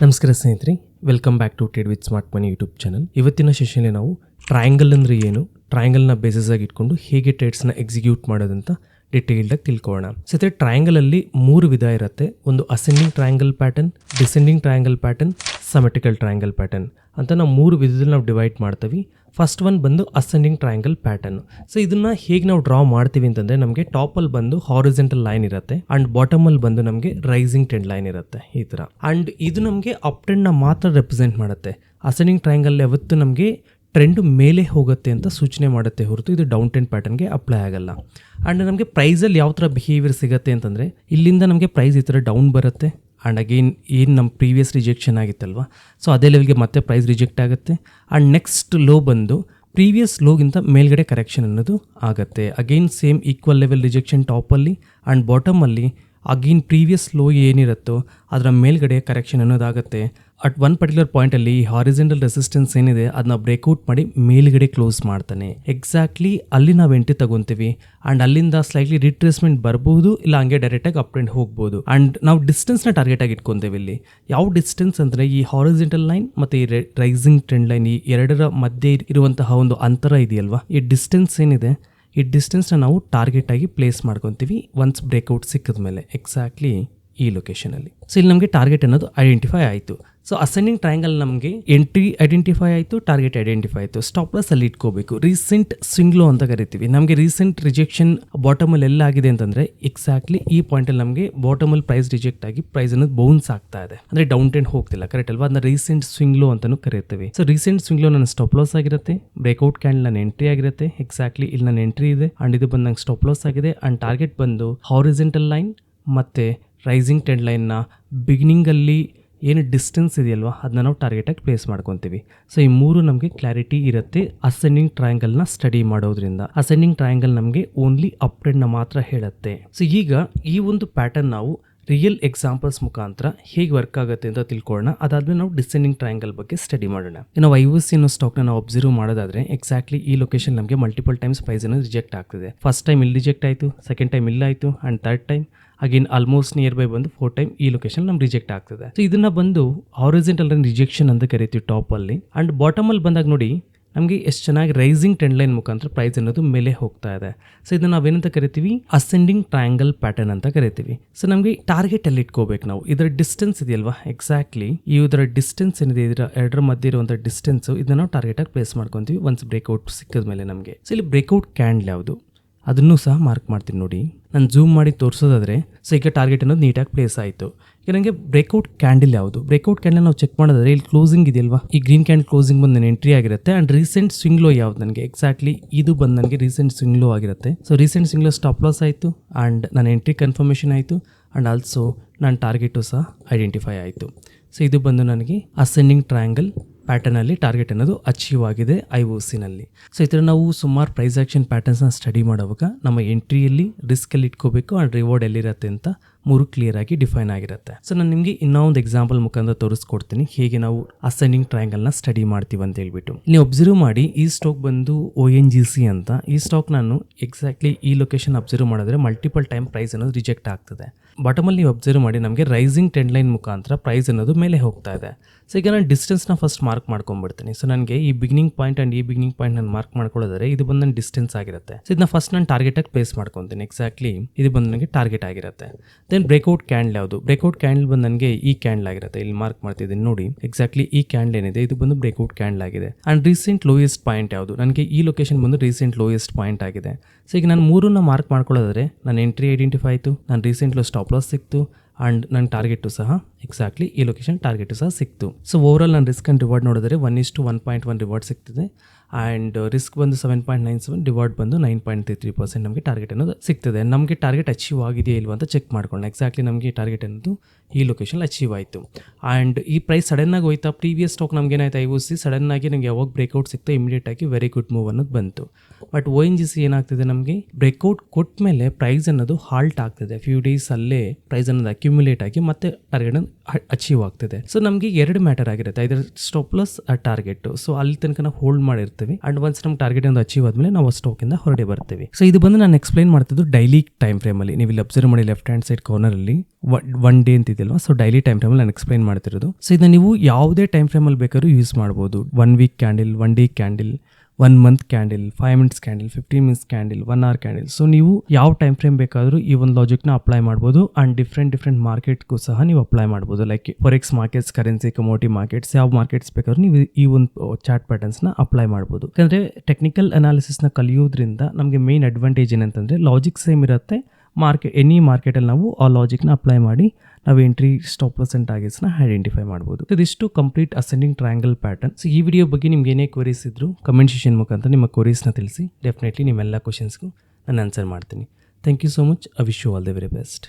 ನಮಸ್ಕಾರ ಸ್ನೇಹಿತರೆ welcome back to ಟೇಡ್ with smart money YouTube channel ಇವತ್ತಿನ ಸೆಷನ್ಲಿ ನಾವು ಟ್ರಯಾಂಗಲ್ ಅಂದರೆ ಏನು ಟ್ರಯಾಂಗಲ್ನ ಬೇಸಿಸ್ ಆಗಿ ಇಟ್ಕೊಂಡು ಹೇಗೆ ಟ್ರೇಡ್ಸ್ನ ಎಕ್ಸಿಕ್ಯೂಟ್ ಮಾಡೋದಂತ ಡಿಟೇಲ್ಡಾಗಿ ತಿಳ್ಕೊಳ್ಳೋಣ. ಟ್ರಯಾಂಗಲ್ ಅಲ್ಲಿ ಮೂರು ವಿಧ ಇರುತ್ತೆ. ಒಂದು ascending triangle pattern descending triangle pattern symmetrical triangle pattern ಅಂತ ನಾವು ಮೂರು ವಿಧದಲ್ಲಿ ನಾವು ಡಿವೈಡ್ ಮಾಡ್ತೀವಿ. ಫಸ್ಟ್ ಒನ್ ಬಂದು ಅಸೆಂಡಿಂಗ್ ಟ್ರಯಾಂಗಲ್ ಪ್ಯಾಟರ್ನ್ ಸೊ ಇದನ್ನ ಹೇಗೆ ನಾವು ಡ್ರಾ ಮಾಡ್ತೀವಿ ಅಂತಂದ್ರೆ ನಮಗೆ ಟಾಪಲ್ಲಿ ಬಂದು ಹಾರಿಜೆಂಟಲ್ ಲೈನ್ ಇರುತ್ತೆ. ಅಂಡ್ ಬಾಟಮಲ್ಲಿ ಬಂದು ನಮಗೆ ರೈಸಿಂಗ್ ಟ್ರೆಂಡ್ ಲೈನ್ ಇರುತ್ತೆ ಈ ಥರ ಅಂಡ್ ಇದು ನಮಗೆ ಅಪ್ ಟ್ರೆಂಡ್ನ ಮಾತ್ರ ರೆಪ್ರೆಸೆಂಟ್ ಮಾಡುತ್ತೆ. ಅಸೆಂಡಿಂಗ್ ಟ್ರಯಾಂಗಲ್ ಯಾವತ್ತು ನಮಗೆ ಟ್ರೆಂಡ್ ಮೇಲೆ ಹೋಗುತ್ತೆ ಅಂತ ಸೂಚನೆ ಮಾಡುತ್ತೆ ಹೊರತು ಇದು ಡೌನ್ ಟ್ರೆಂಡ್ ಪ್ಯಾಟರ್ನ್ಗೆ ಅಪ್ಲೈ ಆಗಲ್ಲ. ಆ್ಯಂಡ್ ನಮಗೆ ಪ್ರೈಸಲ್ಲಿ ಯಾವ ಥರ ಬಿಹೇವಿಯರ್ ಸಿಗುತ್ತೆ ಅಂತಂದರೆ, ಇಲ್ಲಿಂದ ನಮಗೆ ಪ್ರೈಸ್ ಈ ಥರ ಡೌನ್ ಬರುತ್ತೆ. ಆ್ಯಂಡ್ ಅಗೇನ್ ಏನು ನಮ್ಮ ಪ್ರೀವಿಯಸ್ ರಿಜೆಕ್ಷನ್ ಆಗಿತ್ತಲ್ವ? ಸೊ ಅದೇ ಲೆವೆಲ್ಗೆ ಮತ್ತೆ ಪ್ರೈಸ್ ರಿಜೆಕ್ಟ್ ಆಗುತ್ತೆ. ಆ್ಯಂಡ್ ನೆಕ್ಸ್ಟ್ ಲೋ ಬಂದು ಪ್ರೀವಿಯಸ್ ಲೋಗಿಂತ ಮೇಲ್ಗಡೆ ಕರೆಕ್ಷನ್ ಅನ್ನೋದು ಆಗುತ್ತೆ. Again same equal level rejection ಟಾಪಲ್ಲಿ and ಬಾಟಮಲ್ಲಿ ಅಗೇನ್ ಪ್ರೀವಿಯಸ್ ಲೋ ಏನಿರುತ್ತೋ, ಅದರ ಮೇಲ್ಗಡೆ ಕರೆಕ್ಷನ್ ಅನ್ನೋದಾಗುತ್ತೆ. ಅಟ್ ಒನ್ ಪರ್ಟಿಕ್ಯುಲರ್ ಪಾಯಿಂಟಲ್ಲಿ ಹಾರಿಜೆಂಟಲ್ ರೆಸಿಸ್ಟೆನ್ಸ್ ಏನಿದೆ ಅದನ್ನ ಬ್ರೇಕ್ಔಟ್ ಮಾಡಿ ಮೇಲ್ಗಡೆ ಕ್ಲೋಸ್ ಮಾಡ್ತಾನೆ. ಎಕ್ಸಾಕ್ಟ್ಲಿ ಅಲ್ಲಿ ನಾವು ಎಂಟ್ರಿ ತಗೊಂತೀವಿ. ಆ್ಯಂಡ್ ಅಲ್ಲಿಂದ ಸ್ಲೈಟ್ಲಿ ರಿಟ್ರೇಸ್ಮೆಂಟ್ ಬರಬಹುದು ಇಲ್ಲ ಹಂಗೆ ಡೈರೆಕ್ಟಾಗಿ ಅಪ್ ಟ್ರೆಂಡ್ ಹೋಗ್ಬೋದು. ಆ್ಯಂಡ್ ನಾವು ಡಿಸ್ಟೆನ್ಸ್ನ ಟಾರ್ಗೆಟ್ ಆಗಿ ಇಟ್ಕೊಂತೇವೆ ಇಲ್ಲಿ. ಯಾವ ಡಿಸ್ಟೆನ್ಸ್ ಅಂದರೆ ಈ ಹಾರಿಜೆಂಟಲ್ ಲೈನ್ ಮತ್ತು ಈ ರೈಸಿಂಗ್ ಟ್ರೆಂಡ್ ಲೈನ್ ಈ ಎರಡರ ಮಧ್ಯೆ ಇರುವಂತಹ ಒಂದು ಅಂತರ ಇದೆಯಲ್ವಾ? ಈ ಡಿಸ್ಟೆನ್ಸ್ ಏನಿದೆ, ಈ ಡಿಸ್ಟೆನ್ಸ್ನ ನಾವು ಟಾರ್ಗೆಟ್ ಆಗಿ ಪ್ಲೇಸ್ ಮಾಡ್ಕೊತೀವಿ ಒನ್ಸ್ ಬ್ರೇಕ್ಔಟ್ ಸಿಕ್ಕಿದ ಮೇಲೆ ಎಕ್ಸಾಕ್ಟ್ಲಿ ಈ ಲೊಕೇಶನಲ್ಲಿ ಸೊ ಇಲ್ಲಿ ನಮಗೆ ಟಾರ್ಗೆಟ್ ಅನ್ನೋದು ಐಡೆಂಟಿಫೈ ಆಯಿತು. ಸೊ ಅಸೆಂಡಿಂಗ್ ಟ್ರಯಾಂಗಲ್ ನಮಗೆ ಎಂಟ್ರಿ ಐಡೆಂಟಿಫೈ ಆಯಿತು ಟಾರ್ಗೆಟ್ ಐಡೆಂಟಿಫೈ ಆಯಿತು. ಸ್ಟಾಪ್ ಲಾಸ್ ಅಲ್ಲಿ ಇಟ್ಕೋಬೇಕು. ರೀಸೆಂಟ್ ಸ್ವಿಂಗ್ಲೋ ಅಂತ ಕರಿತೀವಿ. ನಮಗೆ ರೀಸೆಂಟ್ ರಿಜೆಕ್ಷನ್ ಬಾಟಮಲ್ಲಿ ಎಲ್ಲ ಆಗಿದೆ ಅಂತಂದರೆ ಎಕ್ಸಾಕ್ಟ್ಲಿ ಈ ಪಾಯಿಂಟಲ್ಲಿ ನಮಗೆ ಬಾಟಮಲ್ಲಿ ಪ್ರೈಸ್ ರಿಜೆಕ್ಟ್ ಆಗಿ ಪ್ರೈಸ್ ಅನ್ನೋದು ಬೌನ್ಸ್ ಆಗ್ತಾ ಇದೆ. ಅಂದರೆ ಡೌನ್ ಟ್ರೆಂಡ್ ಹೋಗ್ತಿಲ್ಲ ಕರೆಕ್ಟ್ ಅಲ್ವಾ? ಅದನ್ನ ರೀಸೆಂಟ್ ಸ್ವಿಂಗ್ಲೋ ಅಂತಲೂ ಕರಿತೀವಿ. ಸೊ ರೀಸೆಂಟ್ ಸ್ವಿಂಗ್ಲೋ ನನ್ನ ಸ್ಟಾಪ್ ಲಾಸ್ ಆಗಿರುತ್ತೆ. ಬ್ರೇಕ್ಔಟ್ ಕ್ಯಾಂಡ್ ನನ್ನ ಎಂಟ್ರಿ ಆಗಿರುತ್ತೆ. ಎಕ್ಸಾಕ್ಟ್ಲಿ ಇಲ್ಲಿ ನನ್ನ ಎಂಟ್ರಿ ಇದೆ. ಅಂಡ್ ಇದು ಬಂದು ನಂಗೆ ಸ್ಟಾಪ್ ಲಾಸ್ ಆಗಿದೆ. ಅಂಡ್ ಟಾರ್ಗೆಟ್ ಬಂದು ಹಾರಿಜೆಂಟಲ್ ಲೈನ್ ಮತ್ತು ರೈಸಿಂಗ್ ಟ್ರೆಂಡ್ ಲೈನ್ನ ಬಿಗಿನಿಂಗಲ್ಲಿ ಏನು ಡಿಸ್ಟೆನ್ಸ್ ಇದೆಯಲ್ವ ಅದನ್ನ ನಾವು ಟಾರ್ಗೆಟಾಗಿ ಪ್ಲೇಸ್ ಮಾಡ್ಕೊತೀವಿ. ಸೊ ಈ ಮೂರು ನಮಗೆ ಕ್ಲಾರಿಟಿ ಇರುತ್ತೆ ಅಸೆಂಡಿಂಗ್ ಟ್ರಯಾಂಗಲ್ನ ಸ್ಟಡಿ ಮಾಡೋದ್ರಿಂದ. ಅಸೆಂಡಿಂಗ್ ಟ್ರಯಾಂಗಲ್ ನಮಗೆ ಓನ್ಲಿ ಅಪ್ ಟ್ರೆಂಡ್ನ ಮಾತ್ರ ಹೇಳುತ್ತೆ. ಸೊ ಈಗ ಈ ಒಂದು ಪ್ಯಾಟರ್ನ್ ನಾವು ರಿಯಲ್ ಎಕ್ಸಾಂಪಲ್ಸ್ ಮುಖಾಂತರ ಹೇಗೆ ವರ್ಕ್ ಆಗುತ್ತೆ ಅಂತ ತಿಳ್ಕೊಳ್ಳೋಣ. ಅದಾದ್ಮೇಲೆ ನಾವು ಡಿಸೆಂಡಿಂಗ್ ಟ್ರಯಾಂಗಲ್ ಬಗ್ಗೆ ಸ್ಟಡಿ ಮಾಡೋಣ. ನಾವು ಐ ಸಿ ಅನ್ನೋ ಸ್ಟಾಕ್ನ ನಾವು ಅಬ್ಸರ್ವ್ ಮಾಡೋದಾದ್ರೆ ಎಕ್ಸಾಕ್ಟ್ಲಿ ಈ ಲೊಕೇಶನ್ ನಮಗೆ ಮಲ್ಟಿಪಲ್ ಟೈಮ್ಸ್ ಪ್ರೈಸ್ ಅನ್ನೋದು ರಿಜೆಕ್ಟ್ ಆಗ್ತದೆ. ಫಸ್ಟ್ ಟೈಮ್ ಇಲ್ಲಿ ರಿಜೆಕ್ಟ್ ಆಯಿತು second time ಇಲ್ಲಾಯಿತು and third time again almost near by ಬಂದು ಫೋರ್ ಟೈಮ್ ಈ ಲೊಕೇಶನ್ ನಮ್ಗೆ ರಿಜೆಕ್ಟ್ ಆಗ್ತದೆ. ಸೊ ಇದನ್ನ ಬಂದು ಹಾರಿಜೆಂಟಲ್ ರಿಜೆಕ್ಷನ್ ಅಂತ ಕರಿತೀವಿ ಟಾಪಲ್ಲಿ ಆ್ಯಂಡ್ ಬಾಟಮಲ್ಲಿ ಬಂದಾಗ ನೋಡಿ ನಮಗೆ ಎಷ್ಟು ಚೆನ್ನಾಗಿ ರೈಸಿಂಗ್ ಟ್ರೆಂಡ್ ಲೈನ್ ಮುಖಾಂತರ ಪ್ರೈಸ್ ಅನ್ನೋದು ಮೇಲೆ ಹೋಗ್ತಾ ಇದೆ. ಸೊ ಇದನ್ನ ನಾವೇನಂತ ಕರಿತೀವಿ? ಅಸೆಂಡಿಂಗ್ ಟ್ರಯಾಂಗಲ್ ಪ್ಯಾಟರ್ನ್ ಅಂತ ಕರಿತೀವಿ. ಸೊ ನಮಗೆ ಟಾರ್ಗೆಟ್ ಅಲ್ಲಿ ಇಟ್ಕೋಬೇಕು ನಾವು. ಇದರ ಡಿಸ್ಟೆನ್ಸ್ ಇದೆಯಲ್ವಾ? ಎಕ್ಸಾಕ್ಟ್ಲಿ ಈ ಇದರ ಡಿಸ್ಟೆನ್ಸ್ ಏನಿದೆ? ಇದರ ಎರಡರ ಮಧ್ಯೆ ಇರುವಂಥ ಡಿಸ್ಟೆನ್ಸ್ ಇದನ್ನ ನಾವು ಟಾರ್ಗೆಟ್ ಆಗಿ ಪ್ಲೇಸ್ ಮಾಡ್ಕೊತೀವಿ. ಒನ್ಸ್ ಬ್ರೇಕ್ಔಟ್ ಸಿಕ್ಕಿದ ಮೇಲೆ ನಮಗೆ. ಸೊ ಇಲ್ಲಿ ಬ್ರೇಕ್ಔಟ್ ಕ್ಯಾಂಡಲ್ ಯಾವುದು? ಅದನ್ನು ಸಹ ಮಾರ್ಕ್ ಮಾಡ್ತೀನಿ ನೋಡಿ. ನಾನು ಝೂಮ್ ಮಾಡಿ ತೋರಿಸೋದಾದ್ರೆ ಸೊ ಈಗ ಟಾರ್ಗೆಟ್ ಅನ್ನೋದು ನೀಟಾಗಿ ಪ್ಲೇಸ್ ಆಯಿತು. ಈಗ ನನಗೆ ಬ್ರೇಕ್ಔಟ್ ಕ್ಯಾಂಡಲ್ ಯಾವುದು? ಬ್ರೇಕ್ಔಟ್ ಕ್ಯಾಂಡಲ್ ನಾವು ಚೆಕ್ ಮಾಡೋದಾದ್ರೆ ಇಲ್ಲಿ ಕ್ಲೋಸಿಂಗ್ ಇದೆಯಲ್ವಾ? ಈ ಗ್ರೀನ್ ಕ್ಯಾಂಡಲ್ ಕ್ಲೋಸಿಂಗ್ ಬಂದು ನನ್ನ ಎಂಟ್ರಿ ಆಗಿರುತ್ತೆ ಆ್ಯಂಡ್ ರೀಸೆಂಟ್ ಸ್ವಿಂಗ್ ಲೋ ಯಾವ್ದು ನನಗೆ? ಎಕ್ಸಾಕ್ಟ್ಲಿ ಇದು ಬಂದು ನನಗೆ ರೀಸೆಂಟ್ ಸ್ವಿಂಗ್ ಲೋ ಆಗಿರುತ್ತೆ. So recent swing low stop loss ಆಯಿತು ಆ್ಯಂಡ್ ನನ್ನ ಎಂಟ್ರಿ ಕನ್ಫರ್ಮೇಷನ್ ಆಯಿತು ಆ್ಯಂಡ್ ಆಲ್ಸೋ ನನ್ನ ಟಾರ್ಗೆಟು ಸಹ ಐಡೆಂಟಿಫೈ ಆಯಿತು. ಸೊ ಇದು ಬಂದು ನನಗೆ ಅಸೆಂಡಿಂಗ್ ಟ್ರಯಾಂಗಲ್ ಪ್ಯಾಟರ್ನಲ್ಲಿ ಟಾರ್ಗೆಟ್ ಅನ್ನೋದು ಅಚೀವ್ ಆಗಿದೆ ಐ ಓ ಸಿನಲ್ಲಿ ಸೊ ಈ ಥರ ನಾವು ಸುಮಾರು ಪ್ರೈಸ್ ಆ್ಯಕ್ಷನ್ ಪ್ಯಾಟರ್ನ್ಸ್ನ ಸ್ಟಡಿ ಮಾಡುವಾಗ ನಮ್ಮ ಎಂಟ್ರಿಯಲ್ಲಿ ರಿಸ್ಕಲ್ಲಿ ಇಟ್ಕೋಬೇಕು ಆ್ಯಂಡ್ ರಿವಾರ್ಡ್ ಎಲ್ಲಿರುತ್ತೆ ಅಂತ ಮೂರು ಕ್ಲಿಯರ್ ಆಗಿ ಡಿಫೈನ್ ಆಗಿರುತ್ತೆ. ಸೊ ನಾನು ನಿಮಗೆ ಇನ್ನೂ ಒಂದು ಎಕ್ಸಾಂಪಲ್ ಮುಖಾಂತರ ತೋರಿಸ್ಕೊಡ್ತೀನಿ. ಹೇಗೆ ನಾವು ಅಸೆಂಡಿಂಗ್ ಟ್ರಯಾಂಗಲ್ನ ಸ್ಟಡಿ ಮಾಡ್ತೀವಿ ಅಂತ ಹೇಳ್ಬಿಟ್ಟು. ನೀವು ಅಬ್ಸರ್ವ್ ಮಾಡಿ, ಈ ಸ್ಟಾಕ್ ಬಂದು ಒ ಎನ್ ಜಿ ಸಿ ಅಂತ, ಈ ಸ್ಟಾಕ್ ನಾನು ಎಕ್ಸಾಕ್ಟ್ಲಿ ಈ ಲೊಕೇಶನ್ ಅಬ್ಸರ್ವ್ ಮಾಡಿದ್ರೆ ಮಲ್ಟಿಪಲ್ ಟೈಮ್ ಪ್ರೈಸ್ ಅನ್ನೋದು ರಿಜೆಕ್ಟ್ ಆಗ್ತದೆ. ಬಾಟಮಲ್ಲಿ ನೀವು ಅಬ್ಸರ್ವ್ ಮಾಡಿ, ನಮಗೆ ರೈಸಿಂಗ್ ಟ್ರೆಂಡ್ ಲೈನ್ ಮುಖಾಂತರ ಪ್ರೈಸ್ ಅನ್ನೋದು ಮೇಲೆ ಹೋಗ್ತಾ ಇದೆ. ಸೊ ಈಗ ನಾನು ಡಿಸ್ಟೆನ್ಸ್ನ ಫಸ್ಟ್ ಮಾರ್ಕ್ ಮಾಡ್ಕೊಂಡ್ಬಿಡ್ತೀನಿ. ಸೊ ನನಗೆ ಈ ಬಿಗಿನಿಂಗ್ ಪಾಯಿಂಟ್ ಆ್ಯಂಡ್ ಈ ಬಿಗಿನಿಂಗ್ ಪಾಯಿಂಟ್ ನಾನು ಮಾರ್ಕ್ ಮಾಡ್ಕೊಳ್ಳೋದ್ರೆ ಇದು ಬಂದು ನನ್ನ ಡಿಸ್ಟೆನ್ಸ್ ಆಗಿರುತ್ತೆ. ಸೊ ಇದನ್ನ ಫಸ್ಟ್ ನಾನು ಟಾರ್ಗೆಟಾಗಿ ಪ್ಲೇಸ್ ಮಾಡ್ಕೊತೀನಿ. ಎಕ್ಸಾಕ್ಟ್ಲಿ ಇದು ಬಂದು ನನಗೆ ಟಾರ್ಗೆಟ್ ಆಗಿರುತ್ತೆ. ದೆನ್ ಬ್ರೇಕ್ಔಟ್ ಕ್ಯಾಂಡಲ್ ಯಾವುದು? ಬ್ರೇಕ್ಔಟ್ ಕ್ಯಾಂಡಲ್ ಬಂದು ನನಗೆ ಈ ಕ್ಯಾಂಡಲ್ ಆಗಿರುತ್ತೆ. ಇಲ್ಲಿ ಮಾರ್ಕ್ ಮಾಡ್ತಿದ್ದೀನಿ, ನೋಡಿ. ಎಕ್ಸಾಕ್ಟ್ಲಿ ಈ ಕ್ಯಾಂಡಲ್ ಏನಿದೆ, ಇದು ಬಂದು ಬ್ರೇಕ್ಔಟ್ ಕ್ಯಾಂಡಲ್ ಆಗಿದೆ. ಆ್ಯಂಡ್ ರೀಸೆಂಟ್ ಲೋಯೆಸ್ಟ್ ಪಾಯಿಂಟ್ ಯಾವುದು? ನನಗೆ ಈ ಲೊಕೇಶನ್ ಬಂದು ರೀಸೆಂಟ್ ಲೋಯೆಸ್ಟ್ ಪಾಯಿಂಟ್ ಆಗಿದೆ. ಸೊ ಈಗ ನಾನು ಮೂರನ್ನ ಮಾರ್ಕ್ ಮಾಡ್ಕೊಳ್ಳೋದಾದ್ರೆ, ನಾನು ಎಂಟ್ರಿ ಐಡೆಂಟಿಫೈ ಆಯಿತು, ನಾನು ರೀಸೆಂಟ್ ಲೋ ಸ್ಟಾಪ್ ಲಾಸ್ ಸಿಕ್ತು ಆ್ಯಂಡ್ ನನ್ನ ಟಾರ್ಗೆಟು ಸಹ ಎಕ್ಸಾಕ್ಟ್ಲಿ ಈ ಲೊಕೇಶನ್ ಟಾರ್ಗೆಟು ಸಹ ಸಿಕ್ತು. ಸೊ ಓವರಾಲ್ ನಾನು ರಿಸ್ಕ್ ಆ್ಯಂಡ್ ರಿವಾರ್ಡ್ ನೋಡಿದ್ರೆ one is to one point one reward ಸಿಗ್ತದೆ. ಆ್ಯಂಡ್ ರಿಸ್ಕ್ ಬಂದು seven point nine seven reward ಬಂದು nine point three three percent ನಮಗೆ ಟಾರ್ಗೆಟ್ ಅನ್ನೋದು ಸಿಗ್ತದೆ. ನಮಗೆ ಟಾರ್ಗೆಟ್ ಅಚೀವ್ ಆಗಿದೆಯಾ ಇಲ್ವಾ ಅಂತ ಚೆಕ್ ಮಾಡ್ಕೊಳ್ಳೋಣ. ಎಕ್ಸಾಕ್ಟ್ಲಿ ನಮಗೆ ಟಾರ್ಗೆಟ್ ಅನ್ನೋದು ಈ ಲೊಕೇಶನ್ ಅಚೀವ್ ಆಯಿತು. ಆ್ಯಂಡ್ ಈ ಪ್ರೈಸ್ ಸಡನ್ನಾಗಿ ಹೋಯ್ತಾ ಪ್ರೀವಿಯಸ್ ಸ್ಟಾಕ್ ನಮ್ಗೆ ಏನಾಯ್ತು ಐ ಸಿ ಸಡನ್ನಾಗಿ ನಮಗೆ ಯಾವಾಗ ಬ್ರೇಕ್ಔಟ್ ಇಮಿಡಿಯೇಟ್ ಆಗಿ ವೆರಿ ಗುಡ್ ಮೂವ್ ಅನ್ನೋದು ಬಂತು. But O N G C ಏನಾಗ್ತಿದೆ ನಮಗೆ? ಬ್ರೇಕ್ಔಟ್ ಕೊಟ್ಟ ಮೇಲೆ ಪ್ರೈಸ್ ಅನ್ನೋದು ಹಾಲ್ಟ್ ಆಗ್ತದೆ. ಫ್ಯೂ ಡೇಸ್ ಅಲ್ಲೇ ಪ್ರೈಸ್ ಅನ್ನೋದು ಅಕ್ಯುಮುಲೇಟ್ ಆಗಿ ಮತ್ತೆ ಟಾರ್ಗೆಟ್ ಅಚೀವ್ ಆಗ್ತದೆ. ಸೊ ನಮಗೆ ಎರಡು ಮ್ಯಾಟರ್ ಆಗಿರುತ್ತೆ. Either stop plus target so ಅಲ್ಲಿ ತನಕ ಹೋಲ್ಡ್ ಮಾಡಿರ್ತೀವಿ ಇರ್ತೀವಿ ಅಂಡ್ ಒನ್ಸ್ ನಮ್ಮ ಟಾರ್ಗೆಟ್ ಒಂದು ಅಚೀವ್ ಆದ್ಮೇಲೆ ನಾವು ಸ್ಟಾಕ್ ಇಂದ ಹೊರಡೆ ಬರ್ತೀವಿ. ಸೊ ಇದು ಬಂದು ನಾನು ಎಕ್ಸ್ಪ್ಲೈನ್ ಮಾಡ್ತಿದ್ದು ಡೈಲಿ ಟೈಮ್ ಫ್ರೇಮ್ ಅಲ್ಲಿ. ನೀವು ಇಲ್ಲಿ ಅಬ್ಸರ್ವ್ ಮಾಡಿ ಲೆಫ್ಟ್ ಹ್ಯಾಂಡ್ ಸೈಡ್ ಕಾರ್ನರ್ ಅಲ್ಲಿ ಒನ್ ಡೇ ಅಂತ ಇದೆಯಲ್ವಾ? ಸೊ ಡೈಲಿ ಟೈಮ್ ಫ್ರೇಮ್ ನಾನು ಎಕ್ಸ್ಪ್ಲೈನ್ ಮಾಡ್ತಿರೋದು. ಸೊ ಇದನ್ನ ನೀವು ಯಾವುದೇ ಟೈಮ್ ಫ್ರೇಮ್ ಅಲ್ಲಿ ಬೇಕಾದ್ರೂ ಯೂಸ್ ಮಾಡಬಹುದು one week candle one day candle one month candle five minutes candle fifteen minutes candle one hour candle so ನೀವು ಯಾವ ಟೈಮ್ ಫ್ರೇಮ್ ಬೇಕಾದರೂ ಈ ಒಂದು ಲಾಜಿಕ್ನ ಅಪ್ಲೈ ಮಾಡ್ಬೋದು ಆ್ಯಂಡ್ ಡಿಫ್ರೆಂಟ್ ಡಿಫ್ರೆಂಟ್ ಮಾರ್ಕೆಟ್ಗೂ ಸಹ ನೀವು ಅಪ್ಲೈ ಮಾಡ್ಬೋದು. Like forex markets currency commodity markets ಯಾವ ಮಾರ್ಕೆಟ್ಸ್ ಬೇಕಾದ್ರೂ ನೀವು ಈ ಒಂದು ಚಾರ್ಟ್ ಪ್ಯಾಟರ್ನ್ಸ್ನ ಅಪ್ಲೈ ಮಾಡ್ಬೋದು. ಯಾಕಂದರೆ ಟೆಕ್ನಿಕಲ್ ಅನಾಲಿಸಿಸ್ನ ಕಲಿಯೋದ್ರಿಂದ ನಮಗೆ ಮೇನ್ ಅಡ್ವಾಂಟೇಜ್ ಏನಂತಂದರೆ ಲಾಜಿಕ್ ಸೇಮ್ ಇರುತ್ತೆ. ಮಾರ್ಕೆಟ್ ಎನಿ ಮಾರ್ಕೆಟಲ್ಲಿ ನಾವು ಆ ಲಾಜಿಕ್ನ ಅಪ್ಲೈ ಮಾಡಿ ನಾವು ಎಂಟ್ರಿ ಸ್ಟಾಪ್ ಪರ್ಸೆಂಟ್ ಟಾರ್ಗೆಟ್ಸ್ನ ಐಡೆಂಟಿಫೈ ಮಾಡ್ಬೋದು. ಇದಿಷ್ಟು complete ascending triangle pattern so ಈ ವಿಡಿಯೋ ಬಗ್ಗೆ ನಿಮ್ಗೆ ಏನೇ ಕ್ವರೀಸ್ ಇದ್ರು ಕಮೆಂಟ್ ಸೆಷನ್ ಮುಖಾಂತರ ನಿಮ್ಮ ಕ್ವರೀಸ್ನ ತಿಳಿಸಿ. ಡೆಫಿನೆಟ್ಲಿ ನಿಮ್ಮೆಲ್ಲ ಕ್ವಶನ್ಸ್ಗೂ ನಾನು ಆನ್ಸರ್ ಮಾಡ್ತೀನಿ. Thank you so much I wish you all the very best